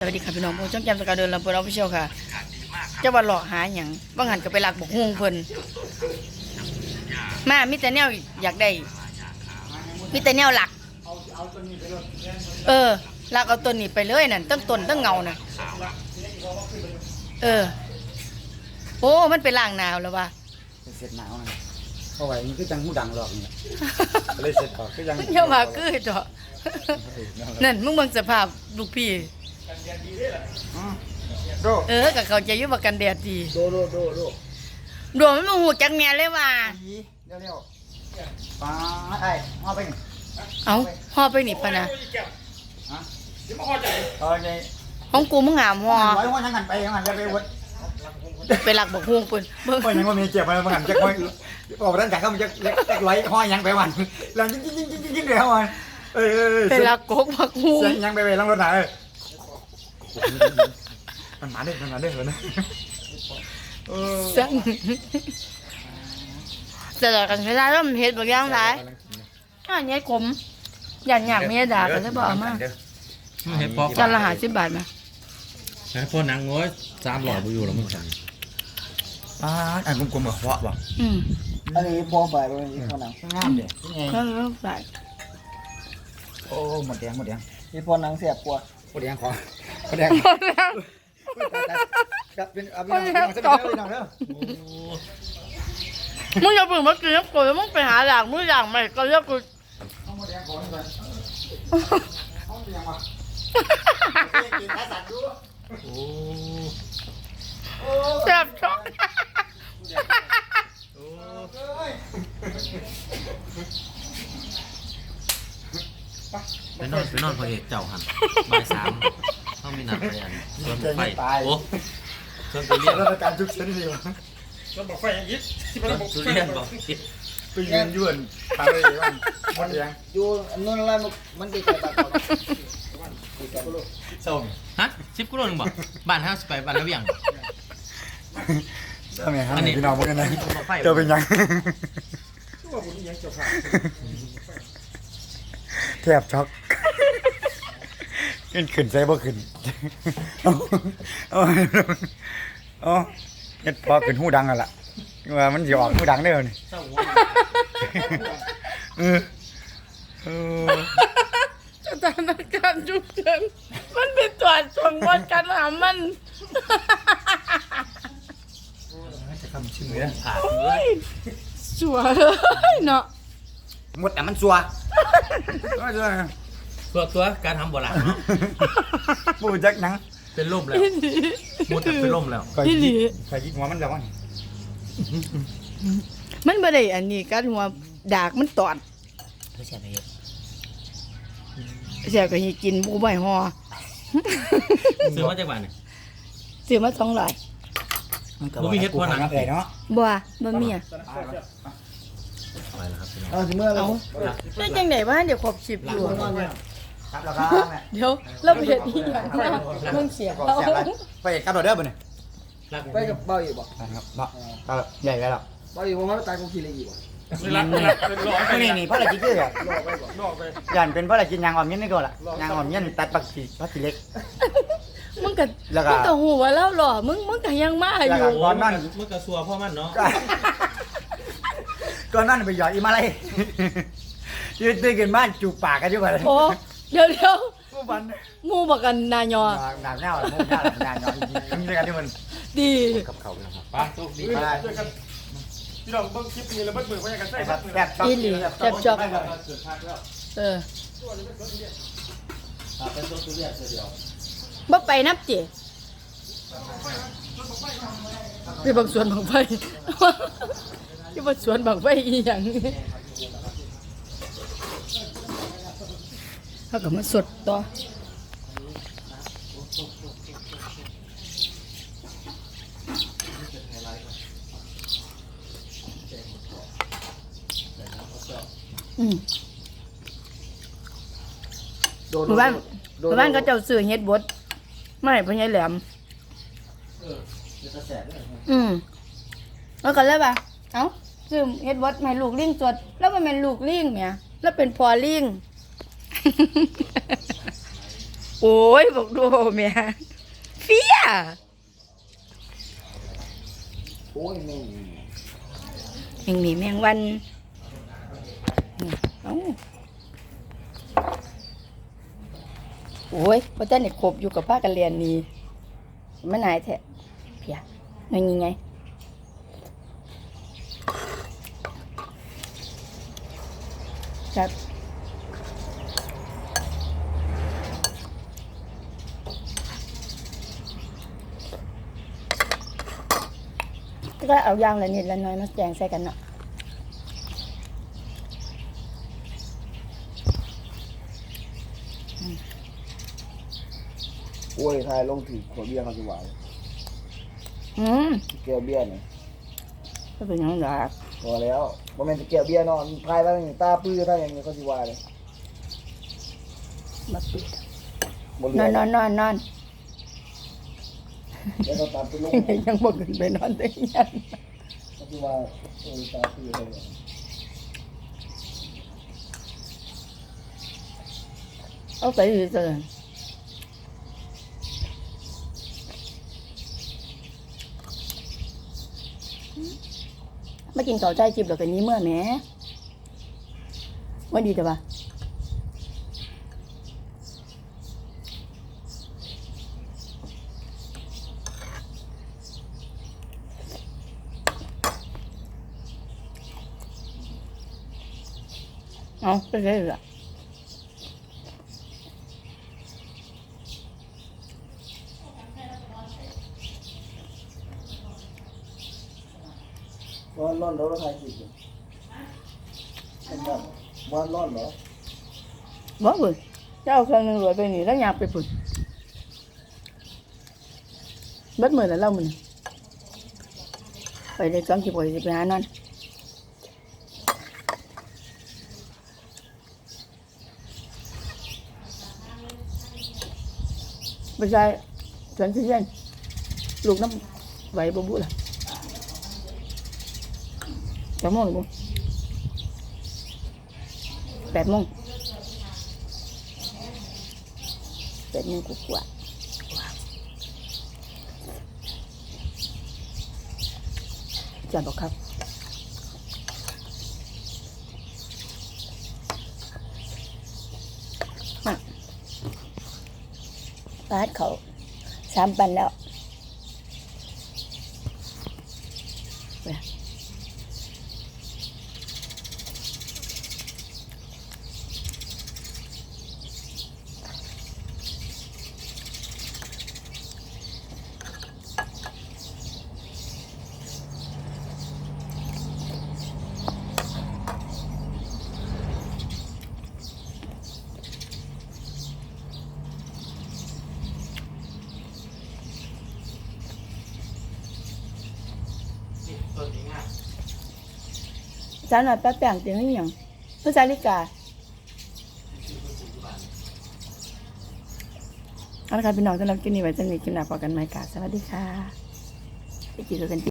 สวัสดีค่ะพี่น้องผมช่องแกมสกาวเดินลำพูนออฟฟิเชียลค่ะเจะว่าหลอกหาอย่างบางหันก็ไปหลักบกฮวงเพิ่นมามิแต่แนวอยากได้มิแต่แนวหลัก เออหลักเอาต้นนี้ไปเลยนั่นตั้งต้นตั้งเงาน่ะเออ โอ้มันเป็นล่างหนาวแล้วว่ะเสร็จหนาวนะเพราะว่ามันก็จังหูดังหลอกนี่แหละเลยเสร็จก่อนก็ยังเยาว่าคือจ้ะนั่นมึงเบิ่งสภาพลูกพี่ โดเออกับเขาใจอยุบกันแดดดีโดโดโดโดดวงมันบ่หูจักแม่เลยว่า อีเร็วเร็วๆป้าไอ้เอาไปนี่เอาห่อไปนี่ปะนะฮะเออเนี่ยของกูมึงหามห่อไว้ว่ายังหันไปยังหันจะไปวัดไปหลักบอกฮวงปุ่นเบิ่งว่ายังว่ามีเจ็บมันหันจะคอยออกด้านจากก็มันจะจะไว้ห้อยยังไปวันแล้วจริงจริงจริงจริงจริงเดี๋ยวมันเอ้ยเอ้ยไปหลักกกบักฮวงเสียงยังไปไปลังรถไหน มันมาเด้มันมาเด้เลยนะเออสั่งแต่ละกันเวลาเราเฮ็ดบางอย่างหลายอันนี้ขมอย่างอย่างเมียด่าก็จะบอกเอามาเฮ็ดพอจานละ50บาทมาเฮ็ดพอหนังโอ้ยสามหลอดบ่อยู่แล้วมึงสั่งอ่าอันกลมๆเหรอเพราะบ่อืมอันนี้พอฝ่ายบริษัทหนังงามเด้นี่ไงแล้วก็ใส่โอ้หมดแดงหมดแดงมีพอหนังเสียบกว่าหมดแดงขอ หมดแดงกับเป็นเอาไปน้องน้องสักนิดเดียน้องเด้อมึงอย่าเพิ่งมากินน้ำกูแล้วมึงไปหาหลังมึงอย่างใหม่ก็เรียกกูเอาหมดแดงขอหน่อยเอาไปยังวะกินข้าวสัตว์ดูโอ้แซ่บช็อกไปนอนไปนอนพอเอกเจ้าหันบ่ายสาม ต้องมีนัดไปอันสวนไฟโอ้สวนทุเรียนราชการจุกเส้นดีวะสวนทุเรียนบอกไปยืนยวนทางไปวันหมดแดงอยู่อันนู้นอะไรมันมันติดกับตาเขาติดกับลูกส้มฮะสิบกิโลนึงบ่บ้านห้าสิบไปบ้านระเบียงทำไงครับพี่น้องพวกนั้นเจอเป็นยังแทบช็อก ขึ้นขึ้นใส่บ่ขึ้นเอาเอาเอาเฮ็ดพอขึ้นหูดังอะล่ะว่ามันสิออกหูดังได้อนี่เศร้าหัวเออเออสถานการณ์ฉุกเฉินมันเป็นตัวส่งบนกันหามันจะคำชื่อเลยขาดเลยสวยเลยเนาะหมดแต่มันสัวไม่สัว ตัวตัวการทำบ่ล่ะปูจักหนังเป็นลมแล้วหมดแต่เป็นลมแล้วก็ยิกก็ยิกหัวมันแล้วมันมันบ่ได้อันนี้กันหัวดากมันตอดเพื่อแช่ไปเฮ็ดเสียก็ให้กินบ่ไหวฮอซื้อมาจากบ้านนี่ซื้อมา200บ่มีเฮ็ดพอหนัง เลยเนาะบ่บ่มีอะไปแล้วครับพี่น้อง เอาสิเมื่อเรา ได้จังได๋ว่าเดี๋ยวครบ10อยู่ ครับแล้วครับแม่เดี๋ยวเราไปเฮ็ดอีหยังนะมึงเสียก็เราเสียไปไปกับรถเด้อบ่เนี่ยรักไปกับเบ้าอีกบ่ครับบ่ก็ใหญ่ไปแล้วเบ้าอีกว่าตายกูขี่เลยอีกบ่นี่นี่พ่อละกินคืออะย่านเป็นพ่อละกินยางอ่อนเงี้ยนี่ก็ล่ะยางอ่อนเงี้ยตัดปักสีปักสีเล็กมึงก็แล้วก็มึงก็หูว่าแล้วหรอมึงมึงก็ยังมาอแล้วยู่ก็ก่อนนั่นมึงกระซัวพ่อมันเนาะก่อนนั่นไปหยอดอีมาเลยยืนตื่นกันบ้านจูบปากกันอยู่บ่เลยโอ้ เดี๋ยวเดี๋ยวผู้บันหมูบอกกันนายอหนาวเน่าหมูเน่าหนาวหนาวจริงๆด้วยกันที่มันดีกับเขานะครับป้าโชคดีมาได้พี่น้องเบิ่งคลิปนี้แล้วเบิ่งเบิ่งว่าอย่างกันใส่แซ่บแซ่บอีหลีแซ่บช็อกเออบ่ไปนับจิไปบางสวนบางไฟที่บางสวนบางไฟอีหยัง เขาก็มาสดต่ออืมโดนหมู่บ้านหมู่บ้านเขาเจ้าซื้อเฮ็ดบดไม่พ่อใหญ่แหลมอืมแล้วก็เลยว่าเอ้าซื้อเฮ็ดบดให้ลูกลิงสดแล้วมันเป็นลูกลิงเนี่ยแล้วเป็นพอลิง โอ้ยบอกดูแม่เฟียโอ้ยแม่งแมงมีแมงวันนี่เอ้าโอ้ยพระเจ้าเนี่ยคบอยู่กับผ้ากันเรียนนี่มันนายแท้เพียนั่นยังไงครับ ก็เอายางละนิดละน้อยมาแจงใส่กันเนาะโอ้ยทายลงถือขวดเบียร์เขาสิหวานอืมแก้วเบียร์นี่ก็เป็นอย่างนั้นแหละพอแล้วบ่แม่นจะแก้วเบียร์เนาะทายแล้วนี่ตาปื้อทายอย่างนี้เขาสิหวานเลยมาปิดบ่เหลืนออนนอนนอนนอน แล้วเขาตามไปลงยังบ่ขึ้นไปนอนได้ยังเขาสิว่าเออตาปื้อทายอย่างนี้เอาไปอยู่เจอมากินข้าวใจจิบแล้วกันนี้เมื่อแหม่ว่าดีแต่ว่า เอาไปเลยล่ะวันร้อนเราทายสิเป็นแบบวันร้อนเหรอบ่เบิ่งเจ้าเครื่องหนึงรวยไปนี่แล้วอยากไปปุ่นเบิดมื้อแล้วเล่ามื้อนี้ไปได้สองสิบกว่าสิไปหานอน ไปใช้สวนทุเรียนลูกน้ำไหวบ่บุล่ะจะโมงหรือบ่แปดโมงเป็นหนึ่งกว่าๆจะบอกครับ ปาดเขาสามปันแล้วไป สาวหน่อยแป๊บแป้งเตียงนี่ยังเพื่อสาลิกาเอาละค่ะพี่น้องสำหรับกินนี้ไว้จะมีกินหนาพอกันไหมกาสวัสดีค่ะไปกินกัน